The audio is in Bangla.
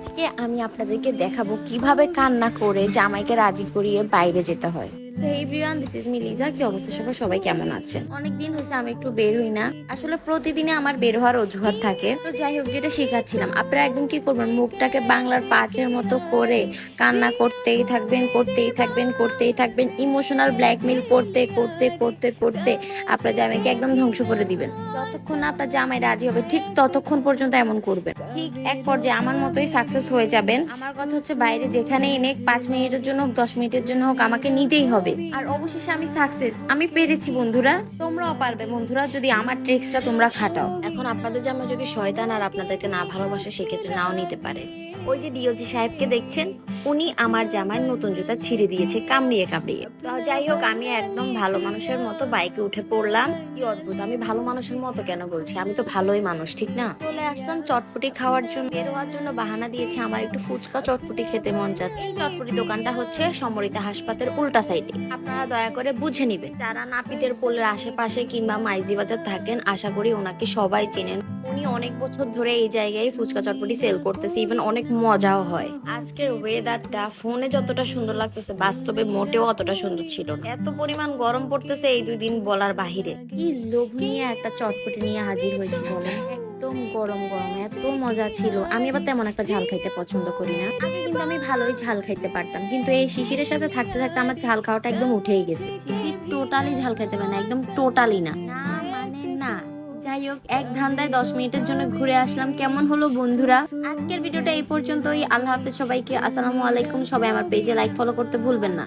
আজকে আমি আপনাদেরকে দেখাবো কীভাবে কান্না করে জামাইকে রাজি করিয়ে বাইরে যেতে হয়। So everyone this is me Liza কি অবস্থা? সবাই সবাই কেমন আছেন? অনেকদিন হয়েছে আমি একটু বের হই না। আসলে প্রতিদিনে আমার বের হওয়ার অজুহাত থাকে। তো যাই হোক, যেটা শেখাচ্ছিলাম, আপনারা একদম কি করবেন? মুখটাকে বাংলার পাঁচের মতো করে কান্না করতেই থাকবেন করতেই থাকবেন করতেই থাকবেন। ইমোশনাল ব্ল্যাকমেল করতে করতে করতে করতে আপনার জামাইকে একদম ধ্বংস করে দিবেন। যতক্ষণ না আপনার জামাই রাজি হবে, ঠিক ততক্ষণ পর্যন্ত এমন করবেন। ঠিক এক পর্যায়ে আমার মতোই সাকসেস হয়ে যাবেন। আমার কথা হচ্ছে, বাইরে যেখানেই নেক পাঁচ মিনিটের জন্য হোক, দশ মিনিটের জন্য হোক, আমাকে নিতেই হবে। আর অবশেষে আমি সাকসেস আমি পেরেছি, বন্ধুরা। তোমরাও পারবে, বন্ধুরা, যদি আমার ট্রিক্সটা তোমরা খাটাও। এখন আপনাদের জামা যদি শয়তান আর আপনাদেরকে না ভালোবাসে, সেক্ষেত্রে নাও নিতে পারে। ওই যে ডিওজি সাহেবকে দেখছেন? উনি আমার জামাই নতুন জুতা ছিঁড়ে দিয়েছে, কামড়িয়ে কামড়িয়ে। তো যাই হোক, আমি একদম ভালো মানুষের মতো বাইকে উঠে পড়লাম। কি অদ্ভুত, আমি ভালো মানুষের মতো কেন বলছি? আমি তো ভালোই মানুষ, ঠিক না? চলে আসলাম চটপটি খাওয়ার জন্য। বের হওয়ার জন্য বাহানা দিয়েছে আমার একটু ফুচকা চটপটি খেতে মন চাচ্ছে। এই চটপটি দোকানটা হচ্ছে সমরিতা হাসপাতালের উল্টা সাইডে। আপনারা দয়া করে বুঝে নিবেন। যারা নাপিতের পোলের আশেপাশে কিংবা মাইজি বাজার থাকেন, আশা করি ওনাকে সবাই চেনেন। উনি অনেক বছর ধরে এই জায়গায় ফুচকা চটপটি সেল করতেছে ইভেন অনেক মজাও হয়। আজকের ওয়েদারটা ফোনে যতটা সুন্দর লাগতেছে বাস্তবে মোটেও অতটা সুন্দর ছিল না। এত পরিমাণ গরম পড়তেছে এই দুই দিন বলার বাহিরে। কি লোভ নিয়ে একটা চটপটি নিয়ে হাজির হয়েছি বলেন একদম গরম গরম এত মজা ছিল। আমি আবার তেমন একটা ঝাল খাইতে পছন্দ করি না। আগে কিন্তু আমি ভালোই ঝাল খাইতে পারতাম কিন্তু এই শিশিরের সাথে থাকতে থাকতে আমার ঝাল খাওয়াটা একদম উঠেই গেছে। শিশির টোটালি ঝাল খাইতে পারে না একদম টোটালি না যাই হোক, এক ধান্দায় দশ মিনিটের জন্য ঘুরে আসলাম। কেমন হলো বন্ধুরা? আজকের ভিডিওটা এই পর্যন্তই। আল্লাহ হাফেজ সবাইকে। আসসালামু আলাইকুম। সবাই আমার পেজে লাইক ফলো করতে ভুলবেন না।